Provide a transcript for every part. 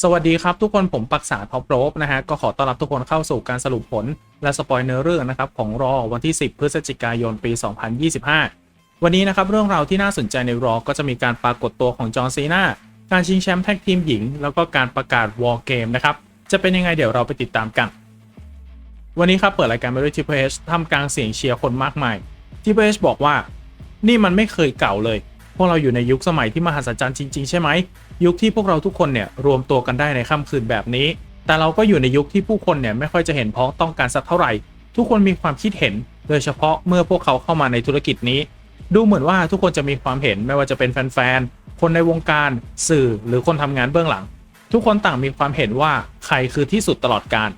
สวัสดีครับทุกคนผมปักษาท็อปโรบนะฮะ ก็ขอต้อนรับทุกคนเข้าสู่การสรุปผล และสปอยเนื้อเรื่องนะครับ ของรอวันที่ 10 พฤศจิกายนปี 2025 วันนี้นะครับ เรื่องราวที่น่าสนใจในรอก็จะมีการปรากฏตัวของจอห์นซีนาการชิงแชมป์แท็กทีมหญิง แล้วก็การประกาศวอลเกมนะครับ จะเป็นยังไงเดี๋ยวเราไปติดตามกัน วันนี้ครับเปิดรายการไปด้วย Triple H ทำกลางเสียงเชียร์คนมากมาย Triple H บอกว่า นี่มันไม่เคยเก่าเลย พวกเราอยู่ในยุคสมัยที่มหัศจรรย์จริง ๆ ใช่ไหม ยุคที่พวกเราทุกคนเนี่ยรวมตัวกันได้ในค่ำคืนแบบนี้ แต่เราก็อยู่ในยุคที่ผู้คนเนี่ยไม่ค่อยจะเห็นพ้องต้องการสักเท่าไหร่ ทุกคนมีความคิดเห็น โดยเฉพาะเมื่อพวกเขาเข้ามาในธุรกิจนี้ ดูเหมือนว่าทุกคนจะมีความเห็นไม่ว่าจะเป็นแฟนๆ คนในวงการ สื่อหรือคนทำงานเบื้องหลัง ทุกคนต่างมีความเห็นว่าใครคือที่สุดตลอดการ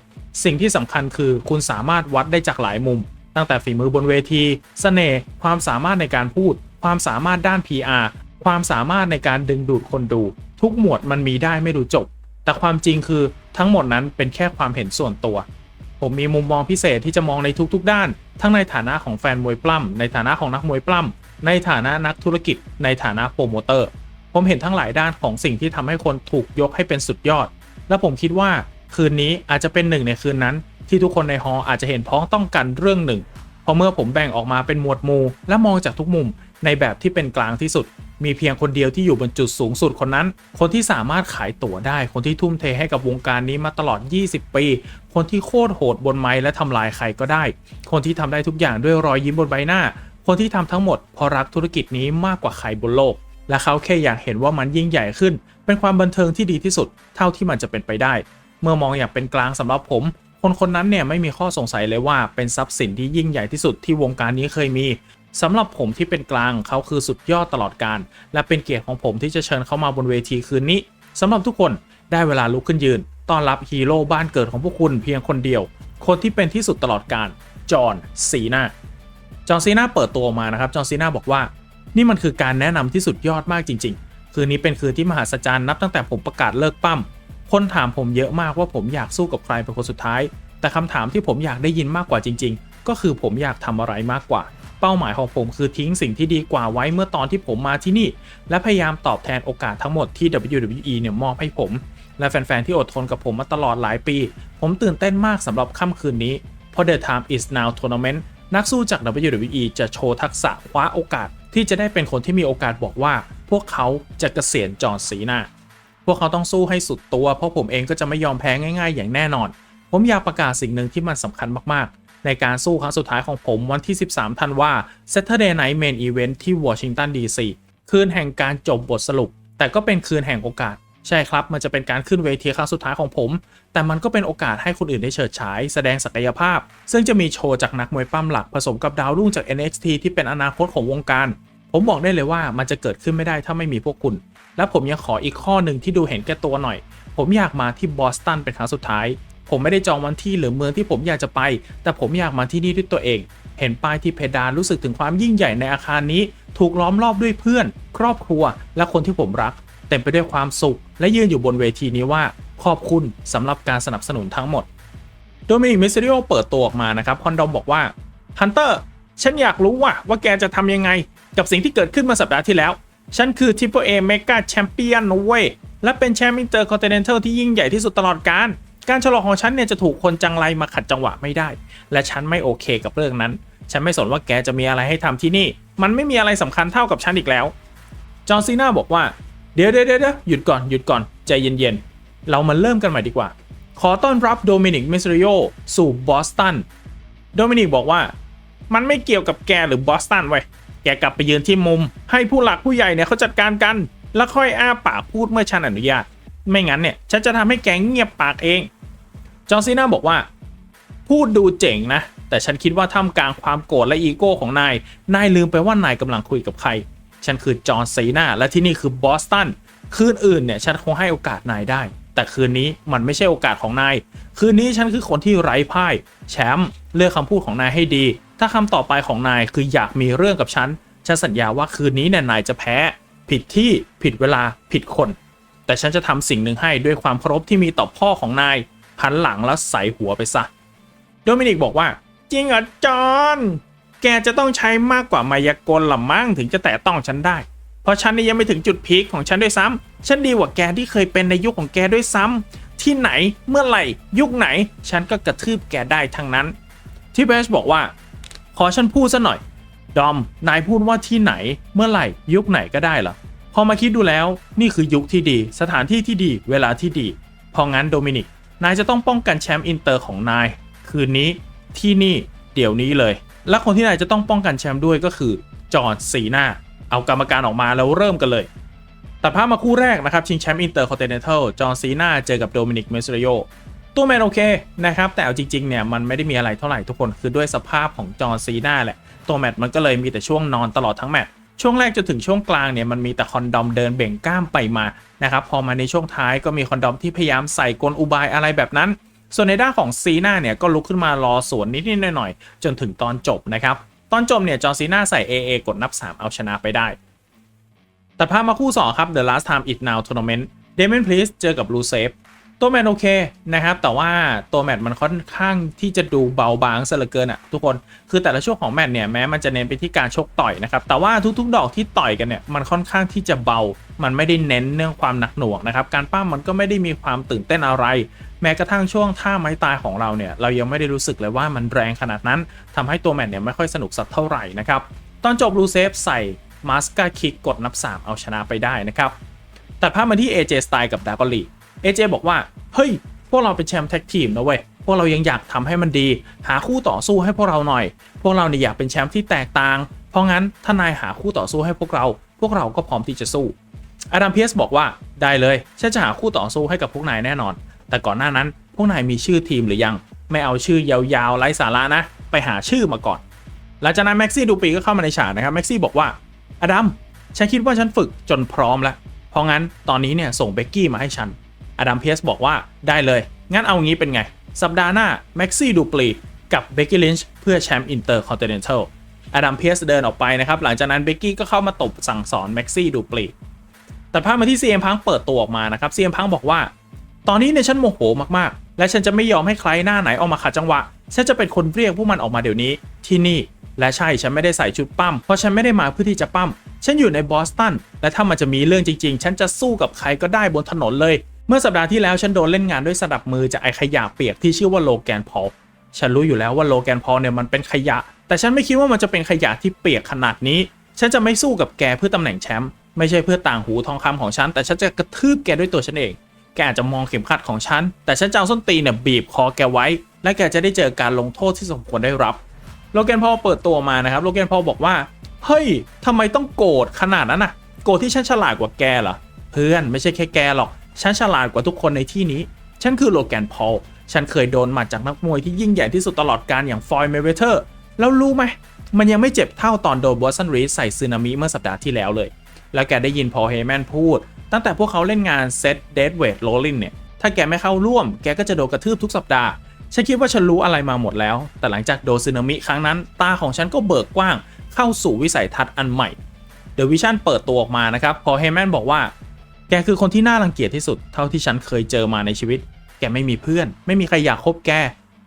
สิ่งที่สำคัญคือคุณสามารถวัดได้จากหลายมุม ตั้งแต่ฝีมือบนเวทีเสน่ห์ความสามารถในการพูด ความสามารถด้าน PR ความสามารถในการดึงดูดคนดู ทุกหมวดมันมีได้ไม่รู้จบ แต่ความจริงคือทั้งหมดนั้นเป็นแค่ความเห็นส่วนตัว ผมมีมุมมองพิเศษที่จะมองในทุกๆ ด้าน ทั้งในฐานะของแฟนมวยปล้ำในฐานะของนักมวยปล้ำในฐานะนักธุรกิจ ในฐานะโปรโมเตอร์ ผมเห็นทั้งหลายด้านของสิ่งที่ทำให้คนถูกยกให้เป็นสุดยอด และผมคิดว่าคืนนี้อาจจะเป็นหนึ่งในคืนนั้น ที่ทุกคนในฮอล์อาจจะเห็นพ้องต้องกันเรื่องหนึ่งเพราะเมื่อผมแบ่งออกมาเป็นหมวดหมู่และมองจากทุกมุมในแบบที่เป็นกลางที่สุด มีเพียงคนเดียวที่อยู่บนจุดสูงสุดคนนั้น คนที่สามารถขายตั๋วได้ คนที่ทุ่มเทให้กับวงการนี้มาตลอด 20 ปี คนที่โคตรโหดบนไม้และทำลายใครก็ได้ คนที่ทำได้ทุกอย่างด้วยรอยยิ้มบนใบหน้า คนที่ทำทั้งหมดเพราะรักธุรกิจนี้มากกว่าใครบนโลก และเขาแค่อยากเห็นว่ามันยิ่งใหญ่ขึ้น เป็นความบันเทิงที่ดีที่สุด เท่าที่มันจะเป็นไปได้ เมื่อมองอย่างเป็นกลางสำหรับผม คนคนนั้นเนี่ยไม่มีข้อสงสัยเลยว่าเป็นทรัพย์สินที่ยิ่งใหญ่ที่สุดที่วงการนี้เคยมี สำหรับผมที่เป็นกลางเขาคือสุดยอดตลอดการ และเป็นเกียรติของผมที่จะเชิญเขามาบนเวทีคืนนี้สำหรับทุกคนได้เวลาลุกขึ้นยืนต้อนรับฮีโร่บ้านเกิดของพวกคุณเพียงคนเดียว คนที่เป็นที่สุดตลอดการจอห์นซีนาจอห์นซีนาเปิดตัวมานะครับจอห์นซีนาบอกว่า นี่มันคือการแนะนำที่สุดยอดมากจริง ๆ คืนนี้เป็นคืนที่มหัศจรรย์นับตั้งแต่ผมประกาศเลิกปั้มคนถามผมเยอะมากว่าผมอยากสู้กับใครเป็นคนสุดท้าย แต่คำถามที่ผมอยากได้ยินมากกว่าจริง ๆ ก็คือผมอยากทำอะไรมากกว่า เป้าหมายของผมคือทิ้งสิ่งที่ดีกว่าไว้เมื่อตอนที่ผมมาที่นี่ และพยายามตอบแทนโอกาสทั้งหมดที่ WWE เนี่ยมอบให้ผม และแฟนๆ ที่อดทนกับผมมาตลอดหลายปี ผมตื่นเต้นมากสำหรับค่ำคืนนี้เพราะ The Time is Now Tournament นักสู้จาก WWE จะโชว์ทักษะคว้าโอกาส ที่จะได้เป็นคนที่มีโอกาสบอกว่า พวกเขาจะเกษียณจอห์นซีนาพวกเขาต้องสู้ให้สุดตัว เพราะผมเองก็จะไม่ยอมแพ้ง่าย ๆ อย่างแน่นอน ผมอยากประกาศสิ่งหนึ่งที่มันสำคัญมากๆ ในการสู้ครั้งสุดท้ายของผมวันที่ 13 ธันวา Saturday Night Main Event ที่วอชิงตันดีซีคืนแห่งการจบบทสรุป แต่ก็เป็นคืนแห่งโอกาส ใช่ครับ มันจะเป็นการขึ้นเวทีครั้งสุดท้ายของผม แต่มันก็เป็นโอกาสให้คนอื่นได้เฉิดฉาย แสดงศักยภาพ ซึ่งจะมีโชว์จากนักมวยปั้มหลักผสมกับดาวรุ่งจาก NXT ที่เป็นอนาคตของวงการ ผมบอกได้เลยว่ามันจะเกิดขึ้นไม่ได้ถ้าไม่มีพวกคุณ และผมยังขออีกข้อหนึ่งที่ดูเห็นแก่ตัวหน่อย ผมอยากมาที่บอสตันเป็นครั้งสุดท้าย ผมไม่ได้จองวันที่หรือเมืองที่ผมอยากจะไป แต่ผมอยากมาที่นี่ด้วยตัวเอง เห็นป้ายที่เพดานรู้สึกถึงความยิ่งใหญ่ในอาคารนี้ ถูกล้อมรอบด้วยเพื่อน ครอบครัว และคนที่ผมรัก เต็มไปด้วยความสุข และยืนอยู่บนเวทีนี้ว่า ขอบคุณสำหรับการสนับสนุนทั้งหมด โดมินิกมิสซิริโอเปิดตัวออกมานะครับคอนดอมบอกว่าฮันเตอร์ฉันอยากรู้ว่าว่าแกจะทำยังไง กับสิ่งที่เกิดขึ้นมาสัปดาห์ที่แล้ว ฉันคือ Triple A Mega Champion นะเว้ยและเป็นแชมป์อินเตอร์คอนติเนนทัลที่ยิ่งใหญ่ที่สุดตลอดกาล การฉลองของฉันเนี่ยจะถูกคนจังไรมาขัดจังหวะไม่ได้ และฉันไม่โอเคกับเรื่องนั้น ฉันไม่สนว่าแกจะมีอะไรให้ทำที่นี่ มันไม่มีอะไรสำคัญเท่ากับฉันอีกแล้ว จอห์นซีนาบอกว่า เดี๋ยวเดี๋ยวเดี๋ยวหยุดก่อนหยุดก่อนใจเย็นๆ เรามาเริ่มกันใหม่ดีกว่า ขอต้อนรับโดมินิก มิสซิริโอสู่บอสตัน โดมินิกบอกว่า มันไม่เกี่ยวกับแกหรือบอสตันเว้ยแกกลับไปยืนที่มุม ให้ผู้หลักผู้ใหญ่เนี่ยเขาจัดการกัน แล้วค่อยอ้าปากพูดเมื่อฉันอนุญาต ไม่งั้นเนี่ยฉันจะทำให้แกเงียบปากเอง จอห์ซีน่าบอกว่า พูดดูเจ๋งนะ แต่ฉันคิดว่าท่ามกลางความโกรธและอีโก้ของนาย นายลืมไปว่านายกำลังคุยกับใคร ฉันคือจอห์ซีน่าและที่นี่คือบอสตันคืนอื่นเนี่ยฉันคงให้โอกาสนายได้ แต่คืนนี้มันไม่ใช่โอกาสของนาย คืนนี้ฉันคือคนที่ไร้พ่าย แชมป์เลือกคำพูดของนายให้ดี ถ้าคำต่อไปของนายคืออยากมีเรื่องกับฉันฉันสัญญาว่าคืนนี้เนี่ยนายจะแพ้ ผิดที่ผิดเวลาผิดคน แต่ฉันจะทำสิ่งหนึ่งให้ด้วยความเคารพที่มีต่อพ่อของนาย หันหลังแล้วใส่หัวไปซะ โดมินิกบอกว่า จริงเหรอจอห์นแกจะต้องใช้มากกว่ามายากลละมั้งถึงจะแตะต้องฉันได้ เพราะฉันนี่ยังไม่ถึงจุดพีคของฉันด้วยซ้ำฉันดีกว่าแกที่เคยเป็นในยุคของแกด้วยซ้ำที่ไหนเมื่อไหร่ ยุคไหน ฉันก็กระทืบแกได้ทั้งนั้นที่เบสบอกว่า ขอฉันพูดซะหน่อย ดอม นายพูดว่าที่ไหน เมื่อไหร่ ยุคไหนก็ได้เหรอพอมาคิดดูแล้ว นี่คือยุคที่ดี สถานที่ที่ดี เวลาที่ดี พองั้นโดมินิก นายจะต้องป้องกันแชมป์อินเตอร์ของนาย คืนนี้ที่นี่เดี๋ยวนี้เลย และคนที่นายจะต้องป้องกันแชมป์ด้วยก็คือจอร์นซีนาเอากรรมการออกมาแล้วเริ่มกันเลยตัดภาพมาคู่แรกนะครับ ชิงแชมป์อินเตอร์คอนติเนนทัลจอร์นซีนาเจอกับโดมินิกเมสเรโยตัวแมนโอเคนะครับ แต่เอาจริงๆเนี่ยมันไม่ได้มีอะไรเท่าไหร่ทุกคนคือด้วยสภาพของจอร์นซีนาแหละ ตัวแมตช์มันก็เลยมีแต่ช่วงนอนตลอดทั้งแมตช์ ช่วงแรกจนถึงช่วงกลางเนี่ยมันมีแต่คอนดอมเดินเบ่งกล้ามไปมานะครับพอมาในช่วงท้ายก็มีคอนดอมที่พยายามใส่กลอุบายอะไรแบบนั้น ส่วนในด้านของซีนาเนี่ยก็ลุกขึ้นมารอสวนนิดๆหน่อยๆจนถึงตอนจบนะครับตอนจบเนี่ยจอร์ซีนาใส่ AA กดนับ 3 เอาชนะไปได้แตัดภาพมาคู่ 2 ครับ The Last Time It Now Tournament d a m i a n Priest เจอกับ r u s e v ตัวแมนโอเคนะครับ แต่ว่าตัวแมตช์มันค่อนข้างที่จะดูเบาบางซะเหลือเกินอะทุกคนคือแต่ละช่วงของแมตช์เนี่ยแม้มันจะเน้นไปที่การชกต่อยนะครับแต่ว่าทุกๆ ดอกที่ต่อยกันเนี่ยมันค่อนข้างที่จะเบา มันไม่ได้เน้นเรื่องความหนักหน่วงนะครับการปั้มมันก็ไม่ได้มีความตื่นเต้นอะไร แม้กระทั่งช่วงท่าไม้ตายของเราเนี่ยเรายังไม่ได้รู้สึกเลยว่ามันแรงขนาดนั้นทำให้ตัวแมตช์เนี่ยไม่ค่อยสนุกสักเท่าไหร่นะครับตอนจบรูเซฟใส่มาสกาคิกกดนับ 3 เอาชนะไปได้นะครับตัดภาพมาที่ AJ Style กับดากอลี AJ บอกว่า เฮ้ย พวกเราเป็นแชมป์แท็กทีมนะเว้ย พวกเรายังอยากทำให้มันดี หาคู่ต่อสู้ให้พวกเราหน่อย พวกเราเนี่ยอยากเป็นแชมป์ที่แตกต่าง เพราะงั้นถ้านายหาคู่ต่อสู้ให้พวกเรา พวกเราก็พร้อมที่จะสู้อดัมเพียสบอกว่าได้เลยฉันจะหาคู่ต่อสู้ให้กับพวกนายแน่นอน แต่ก่อนหน้านั้นพวกนายมีชื่อทีมหรือยัง ไม่เอาชื่อยาวๆไร้สาระนะ ไปหาชื่อมาก่อน หลังจากนั้นแม็กซี่ดูปีก็เข้ามาในฉากนะครับแม็กซี่บอกว่าอดัมฉันคิดว่าฉันฝึกจนพร้อมแล้วเพราะงั้นตอนนี้เนี่ยส่งเบกกี้มาให้ฉัน อดัมเพียสบอกว่าได้เลย งั้นเอางี้เป็นไง สัปดาห์หน้าแม็กซี่ดูปลีกับเบกกี้ลินช์เพื่อแชมป์อินเตอร์คอนติเนนทัลอดัมเพียสเดินออกไปนะครับ หลังจากนั้นเบกกี้ก็เข้ามาตบสั่งสอนแม็กซี่ดูปลีแตัดภาพมาที่ CM พังเปิดตัวออกมานะครับ CM พังบอกว่า ตอนนี้เนี่ยฉันโมโหมากๆ และฉันจะไม่ยอมให้ใครหน้าไหนออกมาขัดจังหวะ ฉันจะเป็นคนเรียกพวกมันออกมาเดี๋ยวนี้ที่นี่และใช่ฉันไม่ได้ใส่ชุดปั้ม เพราะฉันไม่ได้มาเพื่อที่จะปั้ม ฉันอยู่ในบอสตัน และถ้ามันจะมีเรื่องจริงๆ ฉันจะสู้กับใครก็ได้บนถนนเลย เมื่อสัปดาห์ที่แล้วฉันโดนเล่นงานด้วยสนับมือจากไอ้ขยะเปียกที่ชื่อว่าโลแกนพอลฉันรู้อยู่แล้วว่าโลแกนพอลเนี่ยมันเป็นขยะ แต่ฉันไม่คิดว่ามันจะเป็นขยะที่เปียกขนาดนี้ ฉันจะไม่สู้กับแกเพื่อตำแหน่งแชมป์ไม่ใช่เพื่อต่างหูทองคำของฉัน แต่ฉันจะกระทืบแกด้วยตัวฉันเอง แกอาจจะมองเข็มขัดของฉัน แต่ฉันจะเอาส้นตีนเนี่ยบีบคอแกไว้ และแกจะได้เจอการลงโทษที่สมควรได้รับ โลแกนพอเปิดตัวมานะครับ โลแกนพอบอกว่า เฮ้ยทำไมต้องโกรธขนาดนั้นน่ะ โกรธที่ฉันฉลาดกว่าแกเหรอ เพื่อนไม่ใช่แค่แกหรอก ฉันฉลาดกว่าทุกคนในที่นี้ ฉันคือโลแกนพอล ฉันเคยโดนหมัดจากนักมวยที่ยิ่งใหญ่ที่สุดตลอดการอย่างฟอยเมเวเทอร์ แล้วรู้ไหม มันยังไม่เจ็บเท่าตอนโดนบอสซันรีใส่ซึนามิเมื่อสัปดาห์ที่แล้วเลย แล้วแกได้ยินพอเฮแมนพูด ตั้งแต่พวกเขาเล่นงานเซตเดดเวทโรลลิงเนี่ย ถ้าแกไม่เข้าร่วม แกก็จะโดนกระทืบทุกสัปดาห์ ฉันคิดว่าฉันรู้อะไรมาหมดแล้ว แต่หลังจากโดนซึนามิครั้งนั้น ตาของฉันก็เบิกกว้าง เข้าสู่วิสัยทัศน์อันใหม่ เดอะวิชั่นเปิดตัวออกมานะครับ พอเฮแมนบอกว่า แกคือคนที่น่ารังเกียจที่สุดเท่าที่ฉันเคยเจอมาในชีวิต แกไม่มีเพื่อน ไม่มีใครอยากคบแก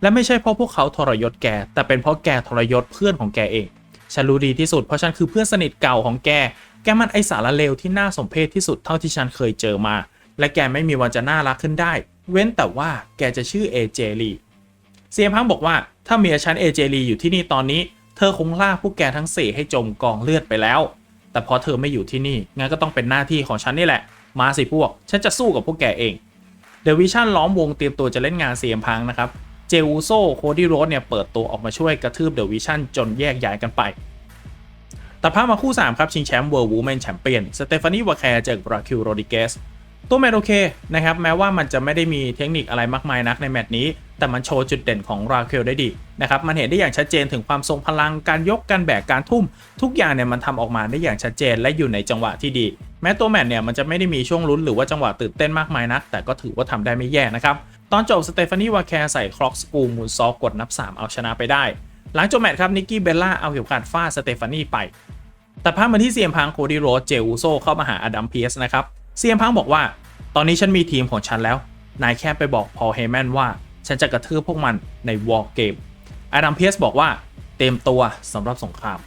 และไม่ใช่เพราะพวกเขาทรยศแก แต่เป็นเพราะแกทรยศเพื่อนของแกเอง ฉันรู้ดีที่สุดเพราะฉันคือเพื่อนสนิทเก่าของแก แกมันไอสารเลวที่น่าสมเพชที่สุดเท่าที่ฉันเคยเจอมา และแกไม่มีวันจะน่ารักขึ้นได้ เว้นแต่ว่าแกจะชื่อเอเจลีเซียมพังบอกว่าถ้าเมียฉันเอเจลีอยู่ที่นี่ตอนนี้ เธอคงล่าพวกแกทั้งสี่ให้จมกองเลือดไปแล้ว แต่พอเธอไม่อยู่ที่นี่งั้นก็ต้องเป็นหน้าที่ของฉันนี่แหละ มาสิพวก ฉันจะสู้กับพวกแกเองเดวิชั่นล้อมวงเตรียมตัวจะเล่นงานเซียมพังนะครับเจอูโซโคดี้โรสเนี่ยเปิดตัวออกมาช่วยกระทืบเดวิชั่นจนแยกย้ายกันไปตัดภาพมาคู่ 3 ครับชิงแชมป์เวิร์ลวูแมนแชมเปี้ยนสเตฟานีวาแคร์เจอกับราคิวโรดิเกสตัวแมตโอเคนะครับแม้ว่ามันจะไม่ได้มีเทคนิคอะไรมากมายนักในแมตช์นี้ แต่มันโชว์จุดเด่นของราเคิวได้ดีนะครับมันเห็นได้อย่างชัดเจนถึงความทรงพลังการยกการแบกการทุ่ม ทุกอย่างเนี่ยมันทำออกมาได้อย่างชัดเจนและอยู่ในจังหวะที่ดี แม้ตัวแมตช์เนี่ยมันจะไม่ได้มีช่วงลุ้นหรือว่าจังหวะตื่นเต้นมากมายนัก แต่ก็ถือว่าทำได้ไม่แย่นะครับตอนจบสเตฟานีวาแคร์ใส่คล็อกสกูมูนซอกกดนับ 3 เอาชนะไปได้ หลังจบแมตช์ครับนิกกี้เบลล่าเอาเข็มขัดฟาดสเตฟานีไปแตัดภาพมาที่เซียมพังโคดี้โรสเจอูโซเข้ามาหาอดัมเพียสนะครับเซียมพังบอกว่า ตอนนี้ฉันมีทีมของฉันแล้ว นายแค่ไปบอกพอลเฮแมนว่า ฉันจะกระทืบพวกมันในวอลเกมอดัมเพียสบอกว่าเตรียมตัวสำหรับสงคราม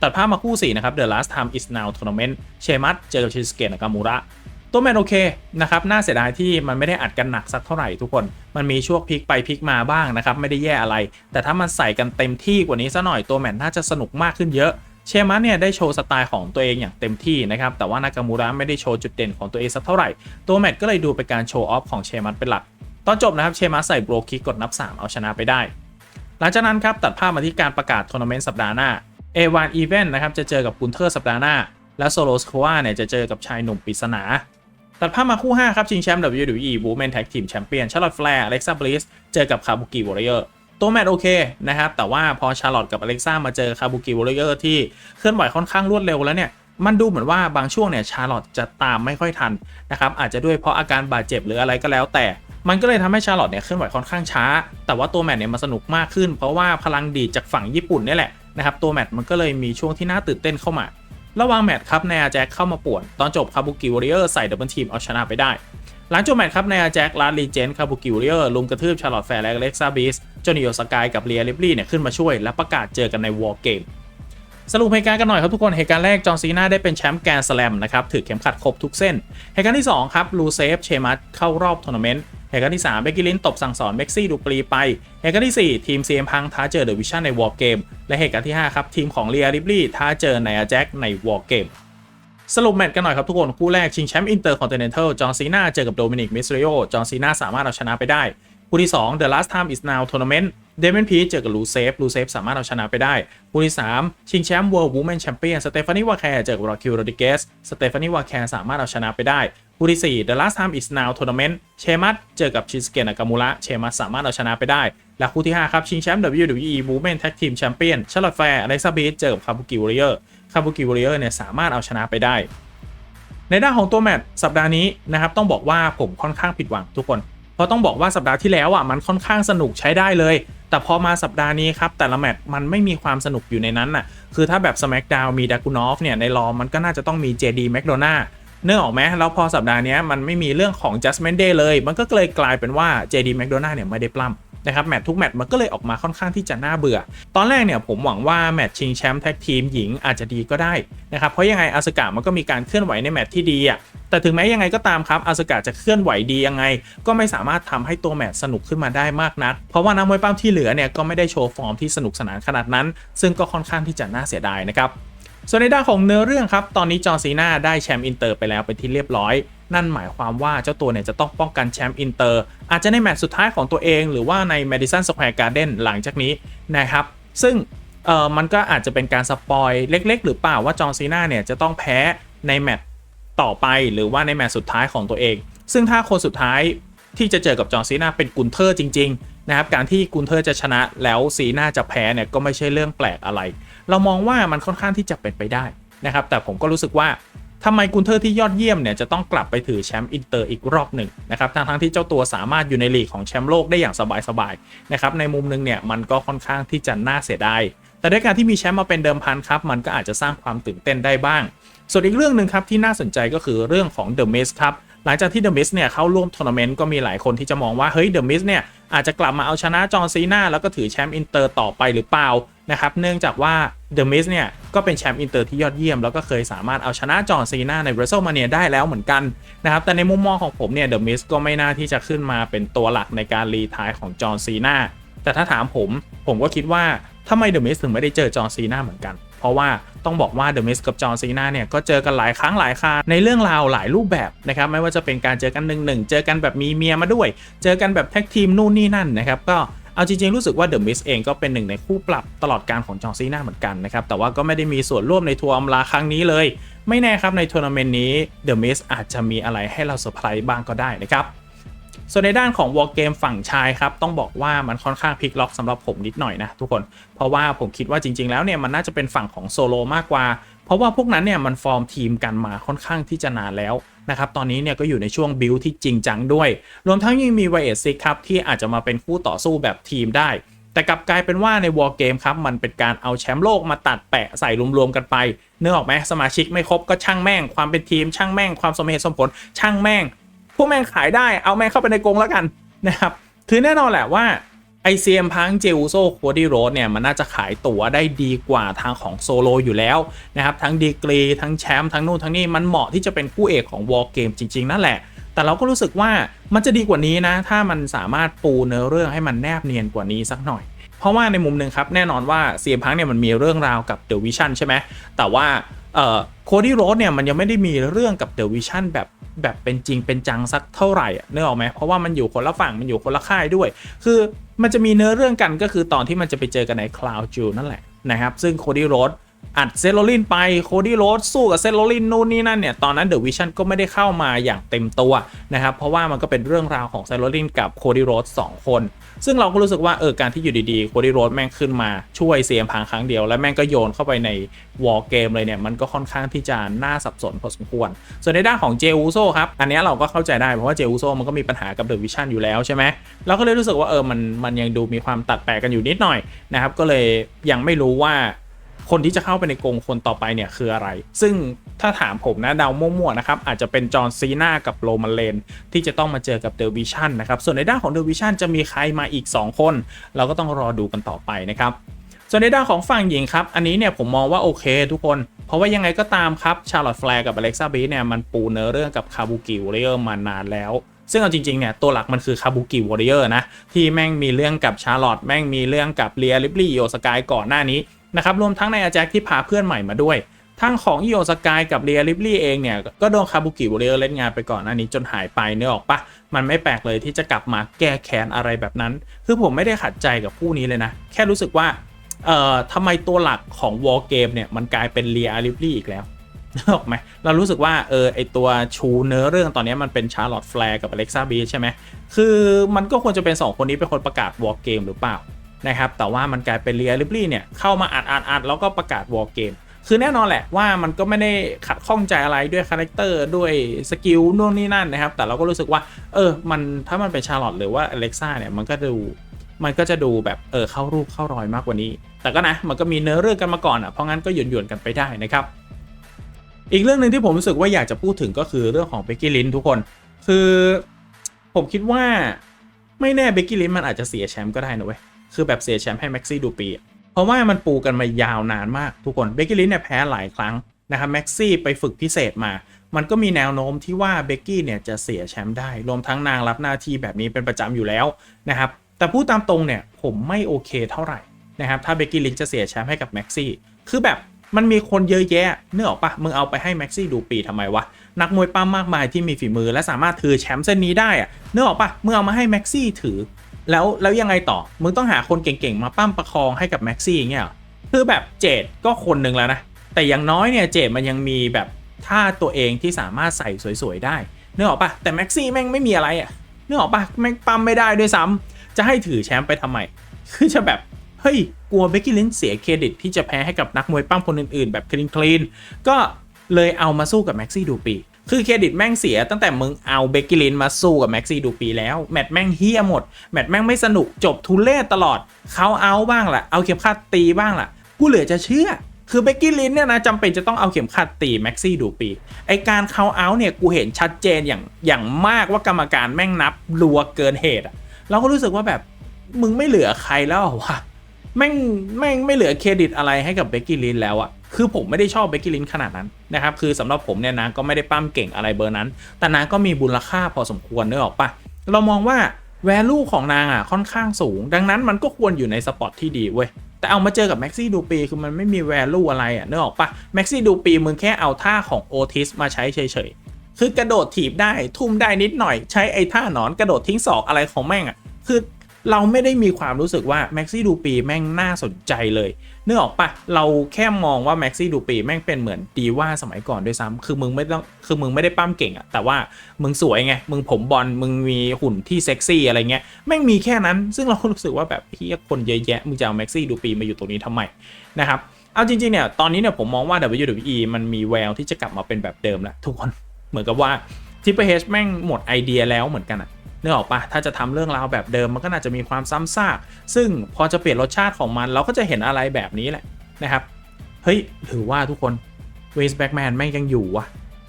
ตัดภาพมาคู่4นะครับ The Last Time Is Now Tournament เชมัสเจอกับชิสเกะนากามูระ ตัวแมนโอเคนะครับ น่าเสียดายที่มันไม่ได้อัดกันหนักสักเท่าไหร่ทุกคน มันมีช่วงพลิกไปพลิกมาบ้างนะครับ ไม่ได้แย่อะไร แต่ถ้ามันใส่กันเต็มที่กว่านี้ซะหน่อยตัวแมนน่าจะสนุกมากขึ้นเยอะเชมัสเนี่ยได้โชว์สไตล์ของตัวเองอย่างเต็มที่นะครับ แต่ว่านากามูระไม่ได้โชว์จุดเด่นของตัวเองสักเท่าไหร่ ตัวแมตก็เลยดูเป็นการโชว์ออฟของเชมัสเป็นหลัก ตอนจบนะครับเชมัสใส่โบรคิกกดนับ 3 เอาชนะไปได้ หลังจากนั้นครับตัดภาพมาที่การประกาศทัวร์นาเมนต์สัปดาห์หน้า A1 Event นะครับจะเจอกับกุนเทอร์สัปดาห์หน้า และโซโลสโควาเนี่ยจะเจอกับชายหนุ่มปริศนา ตัดภาพมาคู่ 5 ครับ ชิงแชมป์ WWE Women Tag Team Champion ชาร์ลอตแฟร์อเล็กซ่าบลิสเจอกับคาบุกิวอริเออร์ตัวแมตช์โอเคนะครับ แต่ว่าพอชาร์ลอตกับอเล็กซ่ามาเจอคาบุกิวอริเออร์ที่เคลื่อนไหวค่อนข้างรวดเร็วแล้วเนี่ยมันดูเหมือนว่าบางช่วงเนี่ยชาร์ลอตจะตามไม่ค่อยทันนะครับอาจจะด้วยเพราะอาการบาดเจ็บหรืออะไรก็แล้วแต่ มันก็เลยทำให้ชาร์ลอตเนี่ยเคลื่อนไหวค่อนข้างช้า แต่ว่าตัวแมตช์เนี่ยมันสนุกมากขึ้น เพราะว่าพลังดีจากฝั่งญี่ปุ่นนี่แหละนะครับตัวแมตช์มันก็เลยมีช่วงที่น่าตื่นเต้นเข้ามา ระหว่างแมตช์ครับนายอาแจ็คเข้ามาป่วน ตอนจบคาบุกิวอริเออร์ใส่ดับเบิลทีมเอาชนะไปได้ หลังจบแมตช์ครับนายอาแจ็คลาดลีเจนคาบุกิวอริเออร์ลุมกระทืบชาร์ลอตแฟร์และเล็กซ่าบีสจนิโอสกายกับเรียลิปลี่เนี่ยขึ้นมาช่วยและประกาศเจอกันในวอร์เกมสรุปเหตุการณ์กันหน่อยครับทุกคน เหตุการณ์แรกจอห์นซีนาได้เป็นแชมป์แกรนด์สแลมนะครับ ถือเข็มขัดครบทุกเส้น เหตุการณ์ที่ 2 ครับ ลูเซฟ เชมัสเข้ารอบทัวร์นาเมนต์ เหตุการณ์ที่ 3 เบกกี้ลินตบสั่งสอนเม็กซี่ดูปรีไป เหตุการณ์ที่ 4 ทีม CM พังท้าเจอเดอะวิชั่นในวอร์เกม และเหตุการณ์ที่ 5 ครับ ทีมของเรียริบลี่ท้าเจอไนอาแจ็คในวอร์เกม สรุปแมตช์กันหน่อยครับทุกคน คู่แรกชิงแชมป์อินเตอร์คอนติเนนทัลจอห์นซีนาเจอกับโดมินิกมิสเรโอจอห์นซีนาสามารถเอาชนะไปได้ คู่ที่ 2 The Last Time Is Now Tournament เดมอนพีเจอกับลูเซฟลูเซฟสามารถเอาชนะไปได้ คู่ที่ 3 ชิงแชมป์ World Women Champion สเตฟานีวาแคร์เจอกับรอคิวโรดิเกสสเตฟานีวาแคร์สามารถเอาชนะไปได้ คู่ที่ 4 The Last Time Is Now Tournament เชมัสเจอกับชิสเกะนากามูระเชมัสสามารถเอาชนะไปได้ และคู่ที่ 5 ครับ ชิงแชมป์ WWE Women Tag Team Champion ชาร์ลอตแฟร์อเล็กซ่าบีเจอกับคาบุกิวอริเออร์คาบุกิวอริเออร์เนี่ยสามารถเอาชนะไปได้ ในด้านของตัวแมตช์สัปดาห์นี้นะครับต้องบอกว่าผมค่อนข้างผิดหวังทุกคน เพราะต้องบอกว่าสัปดาห์ที่แล้วอะมันค่อนข้างสนุกใช้ได้เลย แต่พอมาสัปดาห์นี้ครับแต่ละแมตช์มันไม่มีความสนุกอยู่ในนั้นน่ะคือถ้าแบบ SmackDown มีดากูนอฟเนี่ยในรอมันก็น่าจะต้องมี JD m c d o n a เนื่องออกไหมแล้วพอสัปดาห์นี้มันไม่มีเรื่องของ Judgment Day เลย มันก็เลยกลายเป็นว่า JD m c d o n a เนี่ยไม่ได้ปล้ำนะครับแมตช์ทุกแมตช์มันก็เลยออกมาค่อนข้างที่จะน่าเบื่อ ตอนแรกเนี่ยผมหวังว่าแมตช์ชิงแชมป์แท็กทีมหญิงอาจจะดีก็ได้นะครับเพราะยังไงอาสกามันก็มีการเคลื่อนไหวในแมตช์ที่ดีอะแต่ถึงแม้ยังไงก็ตามครับอาสกาจะเคลื่อนไหวดียังไง ก็ไม่สามารถทำให้ตัวแมตช์สนุกขึ้นมาได้มากนัก เพราะว่านักมวยปั้มที่เหลือเนี่ยก็ไม่ได้โชว์ฟอร์มที่สนุกสนานขนาดนั้น ซึ่งก็ค่อนข้างที่จะน่าเสียดายนะครับ ส่วนในด้านของเนื้อเรื่องครับ ตอนนี้จอร์ซีนาได้แชมป์อินเตอร์ไปแล้วเป็นที่เรียบร้อย นั่นหมายความว่าเจ้าตัวเนี่ยจะต้องป้องกันแชมป์อินเตอร์ อาจจะในแมตช์สุดท้ายของตัวเอง หรือว่าใน Madison Square Garden หลังจากนี้นะครับ ซึ่งเออมันก็อาจจะเป็นการสปอยเล็ก ๆ หรือเปล่าว่าจอร์ซีนาเนี่ยจะต้องแพ้ในแมตช์ต่อไปหรือว่าในแมตช์สุดท้ายของตัวเอง ซึ่งถ้าคนสุดท้ายที่จะเจอกับจอร์ซีนาเป็นกุนเทอร์จริง ๆ นะครับ การที่กุนเทอร์จะชนะแล้วซีนาจะแพ้เนี่ยก็ไม่ใช่เรื่องแปลกอะไร เรามองว่ามันค่อนข้างที่จะเป็นไปได้นะครับ แต่ผมก็รู้สึกว่าทำไมกุนเทอร์ที่ยอดเยี่ยมเนี่ยจะต้องกลับไปถือแชมป์อินเตอร์อีกรอบหนึ่งนะครับทั้งทั้งที่เจ้าตัวสามารถอยู่ในลีกของแชมป์โลกได้อย่างสบายๆนะครับในมุมหนึงเนี่ยมันก็ค่อนข้างที่จะน่าเสียดายแต่ด้วยการที่มีแชมป์มาเป็นเดิมพันครับมันก็อาจจะสร้างความตื่นเต้นได้บ้าง ส่วนอีกเรื่องหนึ่งครับที่น่าสนใจก็คือเรื่องของ The Miz ครับหลังจากที่ The Miz เนี่ยเข้าร่วมทัวร์นาเมนต์ก็มีหลายคนที่จะมองว่าเฮ้ย The Miz เนี่ยอาจจะกลับมาเอาชนะจอห์นซีนาแล้วก็ถือแชมป์อินเตอร์ต่อไปหรือเปล่า นะครับเนื่องจากว่า The Miz เนี่ยก็เป็นแชมป์อินเตอร์ที่ยอดเยี่ยม แล้วก็เคยสามารถเอาชนะจอห์ซีนาใน WrestleMania ได้แล้วเหมือนกันนะครับแต่ในมุมมองของผมเนี่ย The Miz ก็ไม่น่าที่จะขึ้นมาเป็นตัวหลักในการรีทายของจอห์ซีนาแต่ถ้าถามผมผมก็คิดว่าทำไม The Miz ถึงไม่ได้เจอจอห์ซีนาเหมือนกัน เพราะว่าต้องบอกว่าเดอะมิสกับจอห์ซีนาเนี่ยก็เจอกันหลายครั้งหลายคราในเรื่องราวหลายรูปแบบนะครับไม่ว่าจะเป็นการเจอกันหนึ่งหนึ่งเจอกันแบบมีเมียมาด้วย เจอกันแบบแท็กทีมนู่นนี่นั่นนะครับก็ เอาจริงๆ รู้สึกว่าเดอะมิสเองก็เป็นหนึ่งในคู่ปรับตลอดการของจอห์ซีนาเหมือนกันนะครับ แต่ว่าก็ไม่ได้มีส่วนร่วมในทัวร์อำลาครั้งนี้เลย ไม่แน่ครับในทัวร์นาเมนต์นี้เดอะมิสอาจจะมีอะไรให้เราเซอร์ไพรส์บ้างก็ได้นะครับส่วนในด้านของ War Game ฝั่งชายครับ ต้องบอกว่ามันค่อนข้างพลิกล็อกสำหรับผมนิดหน่อยนะทุกคน เพราะว่าผมคิดว่าจริง ๆ แล้วเนี่ยมันน่าจะเป็นฝั่งของโซโลมากกว่า เพราะว่าพวกนั้นเนี่ยมันฟอร์มทีมกันมาค่อนข้างที่จะนานแล้ว นะครับตอนนี้เนี่ยก็อยู่ในช่วงบิลที่จริงจังด้วย รวมทั้งยังมีไวเอซิกครับที่อาจจะมาเป็นคู่ต่อสู้แบบทีมได้ แต่กลับกลายเป็นว่าใน War Game ครับมันเป็นการเอาแชมป์โลกมาตัดแปะใส่รวมๆกันไปเนื้อออกไหมสมาชิกไม่ครบก็ช่างแม่งความเป็นทีม ช่างแม่งความสมเหตุสมผลช่างแม่งพวกแม่งขายได้เอาแม่งเข้าไปในกรงแล้วกันนะครับถือแน่นอนแหละว่า ไอเซียมพังเจอุโซโคดี้โรดเนี่ยมันน่าจะขายตั๋วได้ดีกว่าทางของโซโลอยู่แล้วนะครับทั้งดีกรีทั้งแชมป์ทั้งนู่นทั้งนี่มันเหมาะที่จะเป็นคู่เอกของวอลเกมจริง ๆ นั่นแหละ แต่เราก็รู้สึกว่ามันจะดีกว่านี้นะ ถ้ามันสามารถปูเนื้อเรื่องให้มันแนบเนียนกว่านี้สักหน่อย เพราะว่าในมุมหนึ่งครับแน่นอนว่าเซียมพังเนี่ยมันมีเรื่องราวกับเดอะวิชั่นใช่ไหมแต่ว่า โคดี้โรสเนี่ยมันยังไม่ได้มีเรื่องกับเดอะวิชั่นแบบแบบเป็นจริงเป็นจังสักเท่าไหร่อะนึกออกไหมเพราะว่ามันอยู่คนละฝั่งมันอยู่คนละค่ายด้วย คือมันจะมีเนื้อเรื่องกันก็คือตอนที่มันจะไปเจอกันในคลาวจูนั่นแหละนะครับ ซึ่งโคดี้โรส อัดเซโรลินไปโคดี้โรดสู้กับเซโรลินนู่นนี่นั่นเนี่ย ตอนนั้นเดอะวิชั่นก็ไม่ได้เข้ามาอย่างเต็มตัวนะครับ เพราะว่ามันก็เป็นเรื่องราวของเซโรลินกับโคดี้โรดสองคน ซึ่งเราก็รู้สึกว่าเออการที่อยู่ดีๆโคดี้โรดแม่งขึ้นมาช่วยเซียมพังครั้งเดียว แล้วแม่งก็โยนเข้าไปในวอลเกมเลยเนี่ย มันก็ค่อนข้างที่จะน่าสับสนพอสมควร ส่วนในด้านของเจอูโซครับอันนี้เราก็เข้าใจได้เพราะว่าเจอูโซมันก็มีปัญหากับเดอะวิชั่นอยู่แล้วใช่ไหมเราก็เลยรู้สึกว่าเออมันมันยังดูมีความตัดแปลกกันอยู่นิดหน่อยนะครับก็เลยยังไม่รู้ว่า คนที่จะเข้าไปในกรงคนต่อไปเนี่ยคืออะไร ซึ่งถ้าถามผมนะเดามั่วๆนะครับอาจจะเป็นจอห์นซีนากับโรมันเลนที่จะต้องมาเจอกับเดวิชันนะครับส่วนในด้านของเดวิชันจะมีใครมาอีก 2 คน เราก็ต้องรอดูกันต่อไปนะครับส่วนในด้านของฝั่งหญิงครับ อันนี้เนี่ยผมมองว่าโอเคทุกคน เพราะว่ายังไงก็ตามครับ ชาร์ลอตแฟร์กับอเล็กซ่าบีเนี่ยมันปูเนื้อเรื่องกับคาบูกิวอริเออร์มานานแล้ว ซึ่งเอาจริงๆเนี่ยตัวหลักมันคือคาบุกิวอริเออร์นะ ที่แม่งมีเรื่องกับชาร์ลอตแม่งมีเรื่องกับเลียลิบลี่โยสกายก่อนหน้านี้ นะครับรวมทั้งในอาแจ็คที่พาเพื่อนใหม่มาด้วย ทั้งของอีโอสกายกับเรียลิบลี่เองเนี่ย ก็โดนคาบุกิวอริเออร์เล่นงานไปก่อนหน้านี้จนหายไปเนื้อออกปะมันไม่แปลกเลยที่จะกลับมาแก้แค้นอะไรแบบนั้น คือผมไม่ได้ขัดใจกับคู่นี้เลยนะ แค่รู้สึกว่าเอ่อทำไมตัวหลักของวอลเกมเนี่ยมันกลายเป็นเรียลิบลี่อีกแล้วนึกออกไหมเรารู้สึกว่าเออไอตัวชูเนื้อเรื่องตอนนี้มันเป็นชาร์ลอตแฟร์กับอเล็กซ่าบีใช่ไหมคือมันก็ควรจะเป็น 2 คนนี้เป็นคนประกาศวอลเกมหรือเปล่า นะครับแต่ว่ามันกลายเป็นเรียลิบลี่เนี่ยเข้ามาอัดอัดอัดแล้วก็ประกาศวอลเกมคือแน่นอนแหละว่ามันก็ไม่ได้ขัดข้องใจอะไรด้วยคาแรคเตอร์ด้วยสกิลนู่นนี่นั่นนะครับ แต่เราก็รู้สึกว่าเออมันถ้ามันเป็นชาร์ลอตหรือว่าอเล็กซ่าเนี่ยมันก็ดูมันก็จะดูแบบเออเข้ารูปเข้ารอยมากกว่านี้ แต่ก็นะมันก็มีเนื้อเรื่องกันมาก่อนอะเพราะงั้นก็หยวนๆกันไปได้นะครับ อีกเรื่องหนึ่งที่ผมรู้สึกว่าอยากจะพูดถึงก็คือเรื่องของเบกกี้ลินทุกคน คือผมคิดว่าไม่แน่เบกกี้ลินมันอาจจะเสียแชมป์ก็ได้นะเว้ย คือแบบเสียแชมป์ให้แม็กซี่ดูปี เพราะว่ามันปูกันมายาวนานมากทุกคนเบกกี้ลินเนี่ยแพ้หลายครั้งนะครับแม็กซี่ไปฝึกพิเศษมา มันก็มีแนวโน้มที่ว่าเบกกี้เนี่ยจะเสียแชมป์ได้ รวมทั้งนางรับหน้าที่แบบนี้เป็นประจำอยู่แล้วนะครับ แต่พูดตามตรงเนี่ยผมไม่โอเคเท่าไหร่นะครับ ถ้าเบกกี้ลินจะเสียแชมป์ให้กับแม็กซี่ คือแบบมันมีคนเยอะแยะเนื้อออกปะมึงเอาไปให้แม็กซี่ดูปีทำไมวะ นักมวยปั้มมากมายที่มีฝีมือและสามารถถือแชมป์เส้นนี้ได้อะเนื้อออกปะมึงเอามาให้แม็กซี่ถือ แล้วแล้วยังไงต่อ มึงต้องหาคนเก่งๆ มาปั้มประคองให้กับแม็กซี่อย่างเงี้ยหรอคือแบบเจดก็คนหนึ่งแล้วนะ แต่อย่างน้อยเนี่ยเจดมันยังมีแบบท่าตัวเองที่สามารถใส่สวยๆได้เนื้อออกปะแต่แม็กซี่แม่งไม่มีอะไรอะเนื้อออกปะแม่งปั้มไม่ได้ด้วยซ้ำจะให้ถือแชมป์ไปทำไม คือจะแบบ เฮ้ย กลัวเบกกี้ลินเสียเครดิตที่จะแพ้ให้กับนักมวยปั้มคนอื่นๆ แบบคลีนคลีนก็เลยเอามาสู้กับแม็กซี่ดูปี คือเครดิตแม่งเสียตั้งแต่มึงเอาเบกกี้ลินมาสู้กับแม็กซี่ดูปีแล้ว แมตช์แม่งเฮี้ยหมด แมตช์แม่งไม่สนุกจบทุเล่ตลอดเขาเอาบ้างล่ะ เอาเข็มขัดตีบ้างล่ะ กูเหลือจะเชื่อ คือเบกกี้ลินเนี่ยนะจำเป็นจะต้องเอาเข็มขัดตีแม็กซี่ดูปี ไอการเขาเอาเนี่ยกูเห็นชัดเจนอย่างอย่างมากว่ากรรมการแม่งนับรัวเกินเหตุอะเราก็รู้สึกว่าแบบมึงไม่เหลือใครแล้ววะ แม่งแม่งไม่เหลือเครดิตอะไรให้กับเบกกี้ลินแล้วอะคือผมไม่ได้ชอบเบกกี้ลินขนาดนั้นนะครับ คือสำหรับผมเนี่ยนะก็ไม่ได้ปั้มเก่งอะไรเบอร์นั้น แต่นางก็มีบุญค่าพอสมควรเนกออกปะเรามองว่า value ของนางอะค่อนข้างสูง ดังนั้นมันก็ควรอยู่ในสปอตที่ดีเว้ยแต่เอามาเจอกับแม็กซี่ดูปีคือมันไม่มี value อะไรอะเนกออกปะแม็กซี่ดูปีมึงแค่เอาท่าของโอทิสมาใช้เฉยๆคือกระโดดถีบได้ทุ่มได้นิดหน่อยใช้ไอ้ท่าหนอนกระโดดทิ้งศอกอะไรของแม่งอะคือ เราไม่ได้มีความรู้สึกว่าแม็กซี่ดูปีแม่งน่าสนใจเลยเนึกออกปะเราแค่มองว่าแม็กซี่ดูปีแม่งเป็นเหมือนดีว่าสมัยก่อนด้วยซ้ำคือมึงไม่ต้องคือมึงไม่ได้ปั้มเก่งอะแต่ว่ามึงสวยไงมึงผมบอลมึงมีหุ่นที่เซ็กซี่อะไรเงี้ยแม่งมีแค่นั้น ซึ่งเรารู้สึกว่าแบบเฮียคนเยอะแยะมึงจะเอาแม็กซี่ดูปีมาอยู่ตรงนี้ทำไมนะครับเอาจริงๆเนี่ยตอนนี้เนี่ยผมมองว่า WWE มันมีแววที่จะกลับมาเป็นแบบเดิมแล้วทุกคนเหมือนกับว่า Triple H แม่งหมดไอเดียแล้วเหมือนกันอะ นึกออกปะถ้าจะทำเรื่องราวแบบเดิมมันก็น่าจะมีความซ้ำซาก ซึ่งพอจะเปลี่ยนรสชาติของมัน เราก็จะเห็นอะไรแบบนี้แหละนะครับ เฮ้ยหรือว่าทุกคนเวสแบ็กแมนแม่งยังอยู่วะ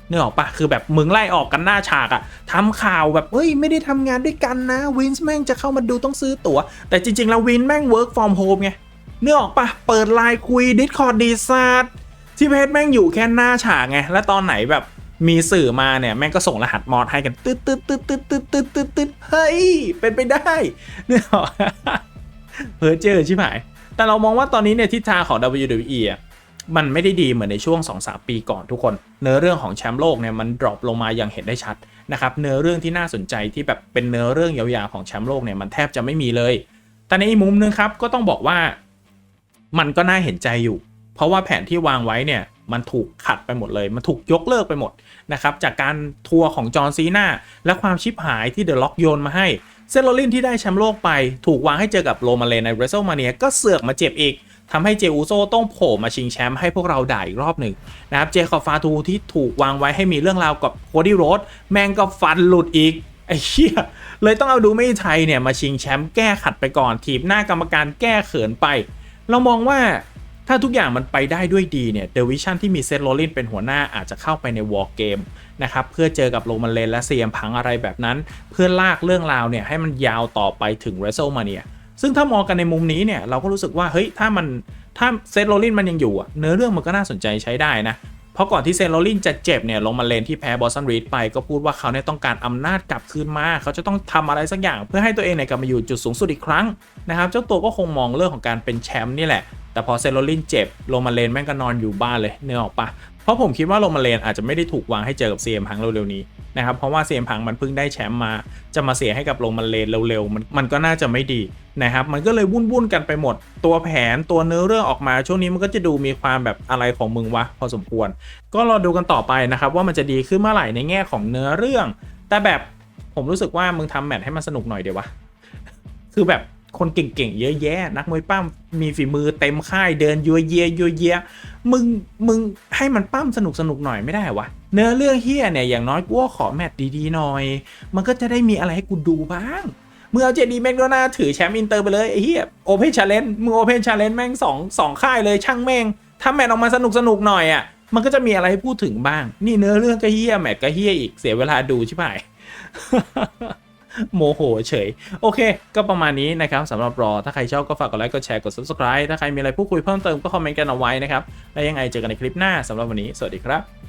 เนึกอออกปะคือแบบมึงไล่ออกกันหน้าฉากอะทำข่าวแบบเอ้ยไม่ได้ทำงานด้วยกันนะวินส์แม่งจะเข้ามาดูต้องซื้อตั๋ว แต่จริงๆแล้ววินแม่ง work from home ไงเนึกอออกปะเปิดไลน์คุย Discord ดีซาร์ที่เพจแม่งอยู่แค่หน้าฉากไง และตอนไหนแบบ มีสื่อมาเนี่ยแม่งก็ส่งรหัสมอดให้กันตึ๊ดตึ๊ดตึ๊ดตึ๊ดตึ๊ดตึ๊ดตึ๊ดตึ๊ดเฮ้ย เป็นไปได้เนึกออเพอเจอชิบหาย แต่เรามองว่าตอนนี้เนี่ยทิศทางของ WWE อะมันไม่ได้ดีเหมือนในช่วง 2-3 ปีก่อนทุกคน เนื้อเรื่องของแชมป์โลกเนี่ยมันดรอปลงมาอย่างเห็นได้ชัดนะครับเนื้อเรื่องที่น่าสนใจที่แบบเป็นเนื้อเรื่องยาวๆของแชมป์โลกเนี่ยมันแทบจะไม่มีเลย แต่ในอีกมุมนึงครับก็ต้องบอกว่ามันก็น่าเห็นใจอยู่ เพราะว่าแผนที่วางไว้เนี่ย มันถูกขัดไปหมดเลย มันถูกยกเลิกไปหมดนะครับจากการทัวร์ของจอห์นซีนาและความชิบหายที่เดอะล็อกโยนมาให้เซโรลินที่ได้แชมป์โลกไป ถูกวางให้เจอกับโรมาเลใน w r e s t l e m a n i a ก็เสือกมาเจ็บอีกทำให้เจอูโซต้องโผล่มาชิงแชมป์ให้พวกเราด่าอีกรอบหนึ่งนะครับเจคอบฟาทูที่ถูกวางไว้ให้มีเรื่องราวกับโคดี้โรดแมงก็ฟันหลุดอีกไอ้เหี้ยเลยต้องเอาดูไม่ไทยเนี่ยมาชิงแชมป์แก้ขัดไปก่อน ทีมหน้ากรรมการแก้เขินไป เรามองว่า ถ้าทุกอย่างมันไปได้ด้วยดีเนี่ยเดวิชั่นที่มีเซตโรลินเป็นหัวหน้าอาจจะเข้าไปในวอลเกมนะครับเพื่อเจอกับโรมันเลนและเซียมพังอะไรแบบนั้น เพื่อลากเรื่องราวเนี่ยให้มันยาวต่อไปถึง w r e s t l e m a n i a ซึ่งถ้ามองกันในมุมนี้เนี่ยเราก็รู้สึกว่าเฮ้ยถ้ามันถ้าเซตโรลินมันยังอยู่เนื้อเรื่องมันก็น่าสนใจใช้ได้นะ เพราะก่อนที่เซนโรลินจะเจ็บเนี่ยลงมาเลนที่แพ้บอสตันรีดไปก็พูดว่าเขาเนี่ยต้องการอำนาจกลับคืนมา เขาจะต้องทำอะไรสักอย่าง เพื่อให้ตัวเองเนี่ยกลับมาอยู่จุดสูงสุดอีกครั้งนะครับเจ้าตัวก็คงมองเรื่องของการเป็นแชมป์นี่แหละแต่พอเซนโรลินเจ็บโรมาเลนแม่งก็นอนอยู่บ้านเลยเนื้อออกปะ เพราะผมคิดว่าโรมาเลนอาจจะไม่ได้ถูกวางให้เจอกับเซียมพังเร็วๆนี้นะครับเพราะว่าเซียมพังมันเพิ่งได้แชมป์มา จะมาเสียให้กับโรมาเลนเร็วๆมันมันก็น่าจะไม่ดีนะครับมันก็เลยวุ่นๆกันไปหมด ตัวแผนตัวเนื้อเรื่องออกมาช่วงนี้มันก็จะดูมีความแบบอะไรของมึงวะพอสมควร ก็รอดูกันต่อไปนะครับว่ามันจะดีขึ้นเมื่อไหร่ในแง่ของเนื้อเรื่อง แต่แบบผมรู้สึกว่ามึงทำแมตช์ให้มันสนุกหน่อยเดี๋ยววะคือแบบ คนเก่งๆ เยอะแยะ นักมวยปั้มมีฝีมือเต็มค่ายเดินยัวเยียยัวเยียมึงมึงให้มันปั้มสนุกสนุกหน่อยไม่ได้วะเนื้อเรื่องเฮียเนี่ยอย่างน้อยกูก็ขอแมตช์ดีๆหน่อย มันก็จะได้มีอะไรให้กูดูบ้างมึงเอาเจดีแม็กโดนาถือแชมป์อินเตอร์ไปเลยไอ้เฮียโอเพนชาเลนจ์มึงโอเพนชาเลนจ์แม่งสองสองค่ายเลยช่างแม่งถ้าแมตช์ออกมาสนุกสนุกหน่อยอะมันก็จะมีอะไรให้พูดถึงบ้าง นี่เนื้อเรื่องก็เฮียแมตช์ก็เฮียอีกเสียเวลาดูใช่ไหม โมโหเฉย โอเค ก็ประมาณนี้นะครับสำหรับรอ ถ้าใครชอบก็ฝากกดไลค์กดแชร์กด subscribe ถ้าใครมีอะไรพูดคุยเพิ่มเติมก็คอมเมนต์กันเอาไว้นะครับ และยังไงเจอกันในคลิปหน้าสำหรับวันนี้ สวัสดีครับ